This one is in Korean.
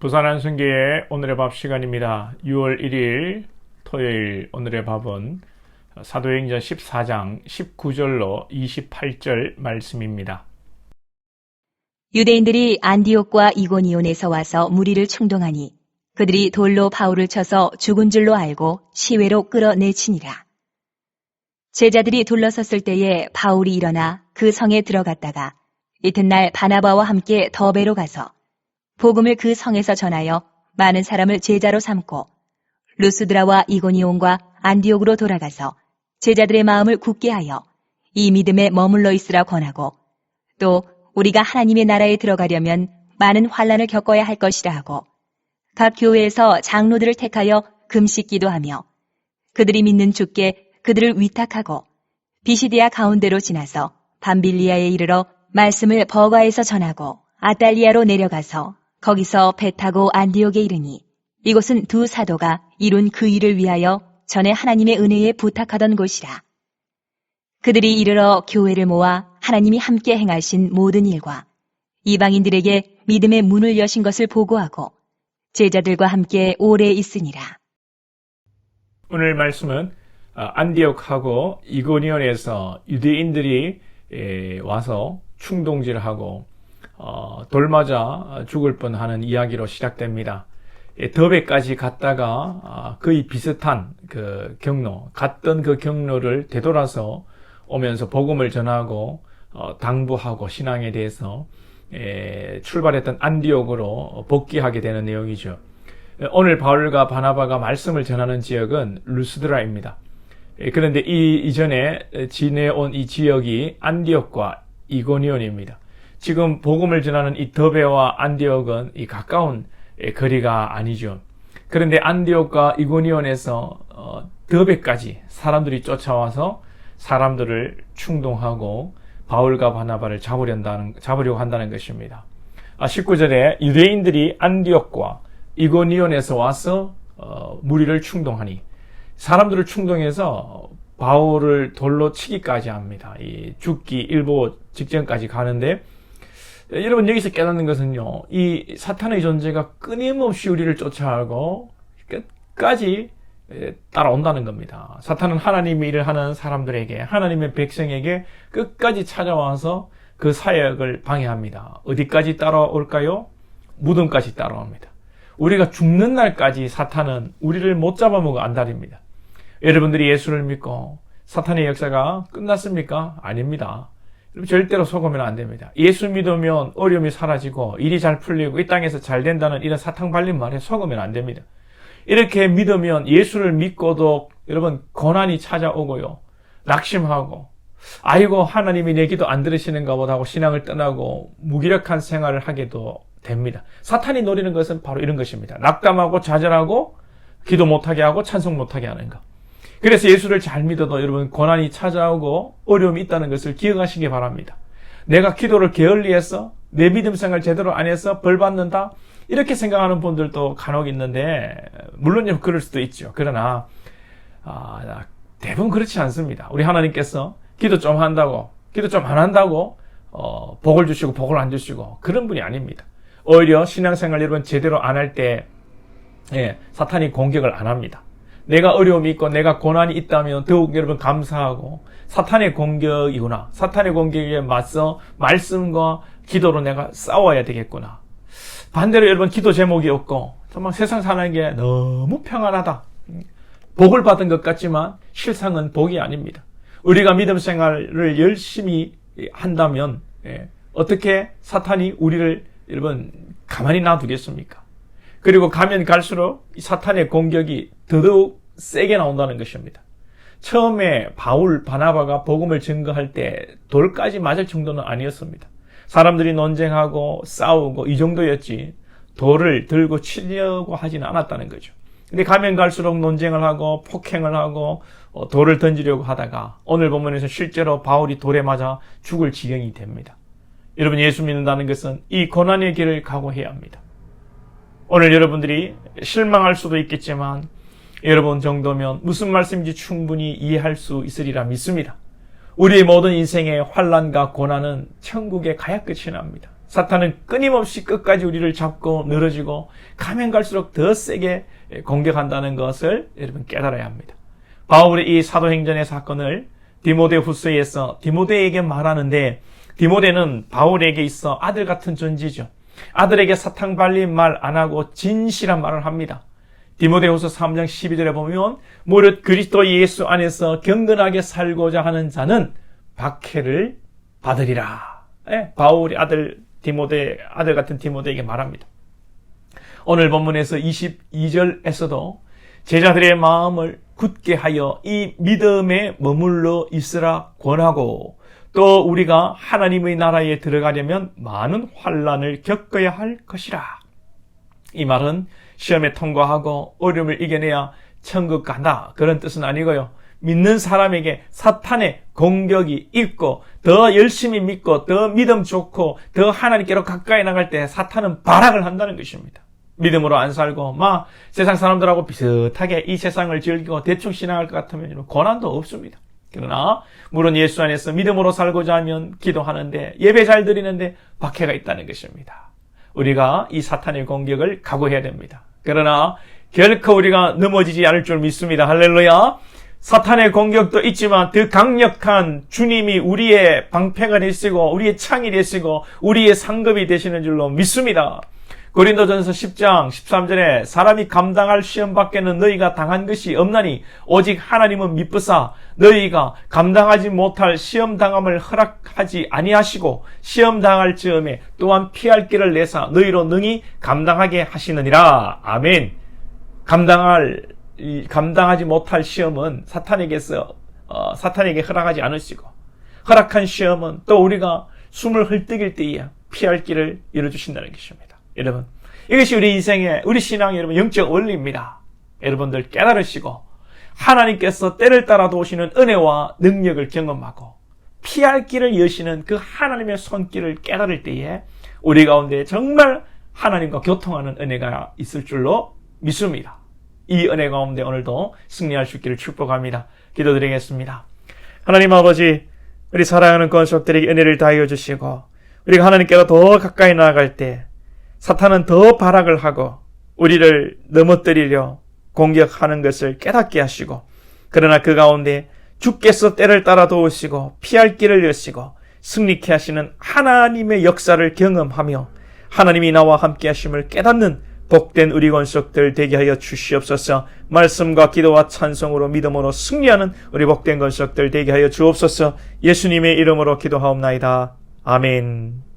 부산 안순교의 오늘의 밥 시간입니다. 6월 1일 토요일 오늘의 밥은 사도행전 14장 19절로 28절 말씀입니다. 유대인들이 안디옥과 이고니온에서 와서 무리를 충동하니 그들이 돌로 바울을 쳐서 죽은 줄로 알고 시외로 끌어내치니라. 제자들이 둘러섰을 때에 바울이 일어나 그 성에 들어갔다가 이튿날 바나바와 함께 더베로 가서 복음을 그 성에서 전하여 많은 사람을 제자로 삼고 루스드라와 이고니온과 안디옥으로 돌아가서 제자들의 마음을 굳게 하여 이 믿음에 머물러 있으라 권하고 또 우리가 하나님의 나라에 들어가려면 많은 환란을 겪어야 할 것이라 하고 각 교회에서 장로들을 택하여 금식 기도하며 그들이 믿는 주께 그들을 위탁하고 비시디아 가운데로 지나서 밤빌리아에 이르러 말씀을 버가에서 전하고 아달리아로 내려가서 거기서 배 타고 안디옥에 이르니 이곳은 두 사도가 이룬 그 일을 위하여 전에 하나님의 은혜에 부탁하던 곳이라. 그들이 이르러 교회를 모아 하나님이 함께 행하신 모든 일과 이방인들에게 믿음의 문을 여신 것을 보고하고 제자들과 함께 오래 있으니라. 오늘 말씀은 아, 안디옥하고 이고니온에서 유대인들이 에, 와서 충동질하고 어, 돌 맞아 죽을 뻔하는 이야기로 시작됩니다. 예, 더베까지 갔다가 아, 거의 비슷한 그 경로, 갔던 그 경로를 되돌아서 오면서 복음을 전하고 어, 당부하고 신앙에 대해서 에, 출발했던 안디옥으로 복귀하게 되는 내용이죠. 예, 오늘 바울과 바나바가 말씀을 전하는 지역은 루스드라입니다. 예, 그런데 이 이전에 지내온 이 지역이 안디옥과 이고니온입니다. 지금 복음을 전하는 이 더베와 안디옥은 이 가까운 예, 거리가 아니죠. 그런데 안디옥과 이고니온에서 어, 더베까지 사람들이 쫓아와서 사람들을 충동하고 바울과 바나바를 잡으려는, 잡으려고 한다는 것입니다. 아, 19절에 유대인들이 안디옥과 이고니온에서 와서 어, 무리를 충동하니 사람들을 충동해서 바울을 돌로 치기까지 합니다. 이 죽기 일보 직전까지 가는데 여러분 여기서 깨닫는 것은요. 이 사탄의 존재가 끊임없이 우리를 쫓아가고 끝까지 따라온다는 겁니다. 사탄은 하나님의 일을 하는 사람들에게 하나님의 백성에게 끝까지 찾아와서 그 사역을 방해합니다. 어디까지 따라올까요? 무덤까지 따라옵니다. 우리가 죽는 날까지 사탄은 우리를 못 잡아먹어 안달입니다. 여러분들이 예수를 믿고 사탄의 역사가 끝났습니까? 아닙니다. 절대로 속으면 안 됩니다. 예수 믿으면 어려움이 사라지고 일이 잘 풀리고 이 땅에서 잘 된다는 이런 사탕 발린 말에 속으면 안 됩니다. 이렇게 믿으면 예수를 믿고도 여러분 고난이 찾아오고요. 낙심하고 아이고 하나님이 내 기도 안 들으시는가 보다 하고 신앙을 떠나고 무기력한 생활을 하게도 됩니다. 사탄이 노리는 것은 바로 이런 것입니다. 낙담하고 좌절하고 기도 못하게 하고 찬송 못하게 하는 것. 그래서 예수를 잘 믿어도 여러분 고난이 찾아오고 어려움이 있다는 것을 기억하시기 바랍니다. 내가 기도를 게을리해서 내 믿음 생활 제대로 안 해서 벌 받는다 이렇게 생각하는 분들도 간혹 있는데 물론 그럴 수도 있죠. 그러나 아, 대부분 그렇지 않습니다. 우리 하나님께서 기도 좀 한다고 기도 좀 안 한다고 어, 복을 주시고 복을 안 주시고 그런 분이 아닙니다. 오히려 신앙생활 여러분 제대로 안 할때 예, 사탄이 공격을 안 합니다. 내가 어려움이 있고 내가 고난이 있다면 더욱 여러분 감사하고 사탄의 공격이구나. 사탄의 공격에 맞서 말씀과 기도로 내가 싸워야 되겠구나. 반대로 여러분 기도 제목이 없고 정말 세상 사는 게 너무 평안하다. 복을 받은 것 같지만 실상은 복이 아닙니다. 우리가 믿음 생활을 열심히 한다면 예, 어떻게 사탄이 우리를 여러분 가만히 놔두겠습니까? 그리고 가면 갈수록 사탄의 공격이 더더욱 세게 나온다는 것입니다. 처음에 바울 바나바가 복음을 증거할 때 돌까지 맞을 정도는 아니었습니다. 사람들이 논쟁하고 싸우고 이 정도였지 돌을 들고 치려고 하지는 않았다는 거죠. 근데 가면 갈수록 논쟁을 하고 폭행을 하고 어, 돌을 던지려고 하다가 오늘 본문에서 실제로 바울이 돌에 맞아 죽을 지경이 됩니다. 여러분 예수 믿는다는 것은 이 고난의 길을 각오해야 합니다. 오늘 여러분들이 실망할 수도 있겠지만 여러분 정도면 무슨 말씀인지 충분히 이해할 수 있으리라 믿습니다. 우리의 모든 인생의 환란과 고난은 천국에 가야 끝이 납니다. 사탄은 끊임없이 끝까지 우리를 잡고 늘어지고 가면 갈수록 더 세게 공격한다는 것을 여러분 깨달아야 합니다. 바울이 이 사도행전의 사건을 디모데 후서에서 디모데에게 말하는데 디모데는 바울에게 있어 아들 같은 존재죠. 아들에게 사탕 발린 말 안 하고 진실한 말을 합니다. 디모데후서 3장 12절에 보면 무릇 그리스도 예수 안에서 경건하게 살고자 하는 자는 박해를 받으리라. 예, 바울이 아들 디모데 아들 같은 디모데에게 말합니다. 오늘 본문에서 22절에서도 제자들의 마음을 굳게 하여 이 믿음에 머물러 있으라 권하고 또 우리가 하나님의 나라에 들어가려면 많은 환란을 겪어야 할 것이라. 이 말은 시험에 통과하고 어려움을 이겨내야 천국 간다. 그런 뜻은 아니고요. 믿는 사람에게 사탄의 공격이 있고 더 열심히 믿고 더 믿음 좋고 더 하나님께로 가까이 나갈 때 사탄은 발악을 한다는 것입니다. 믿음으로 안 살고 막 세상 사람들하고 비슷하게 이 세상을 즐기고 대충 신앙할 것 같으면 고난도 없습니다. 그러나 물론 예수 안에서 믿음으로 살고자 하면 기도하는데 예배 잘 드리는데 박해가 있다는 것입니다. 우리가 이 사탄의 공격을 각오해야 됩니다. 그러나 결코 우리가 넘어지지 않을 줄 믿습니다. 할렐루야. 사탄의 공격도 있지만 더 강력한 주님이 우리의 방패가 되시고 우리의 창이 되시고 우리의 상급이 되시는 줄로 믿습니다. 고린도전서 10장 13절에 사람이 감당할 시험 밖에는 너희가 당한 것이 없나니 오직 하나님은 미쁘사 너희가 감당하지 못할 시험 당함을 허락하지 아니하시고 시험 당할 즈음에 또한 피할 길을 내사 너희로 능히 감당하게 하시느니라 아멘. 감당할 이 감당하지 못할 시험은 사탄에게서 어, 사탄에게 허락하지 않으시고 허락한 시험은 또 우리가 숨을 헐떡일 때에 피할 길을 열어주신다는 것입니다. 여러분 이것이 우리 인생의 우리 신앙의 여러분 영적 원리입니다. 여러분들 깨달으시고 하나님께서 때를 따라 도우시는 은혜와 능력을 경험하고 피할 길을 여시는 그 하나님의 손길을 깨달을 때에 우리 가운데 정말 하나님과 교통하는 은혜가 있을 줄로 믿습니다. 이 은혜 가운데 오늘도 승리할 수 있기를 축복합니다. 기도드리겠습니다. 하나님 아버지, 우리 사랑하는 권속들에게 은혜를 다하여 주시고, 우리가 하나님께로 더 가까이 나아갈 때, 사탄은 더 발악을 하고, 우리를 넘어뜨리려 공격하는 것을 깨닫게 하시고, 그러나 그 가운데 주께서 때를 따라 도우시고, 피할 길을 여시고, 승리케 하시는 하나님의 역사를 경험하며, 하나님이 나와 함께 하심을 깨닫는 복된 우리 건속들 되게 하여 주시옵소서. 말씀과 기도와 찬송으로 믿음으로 승리하는 우리 복된 건속들 되게 하여 주옵소서. 예수님의 이름으로 기도하옵나이다. 아멘.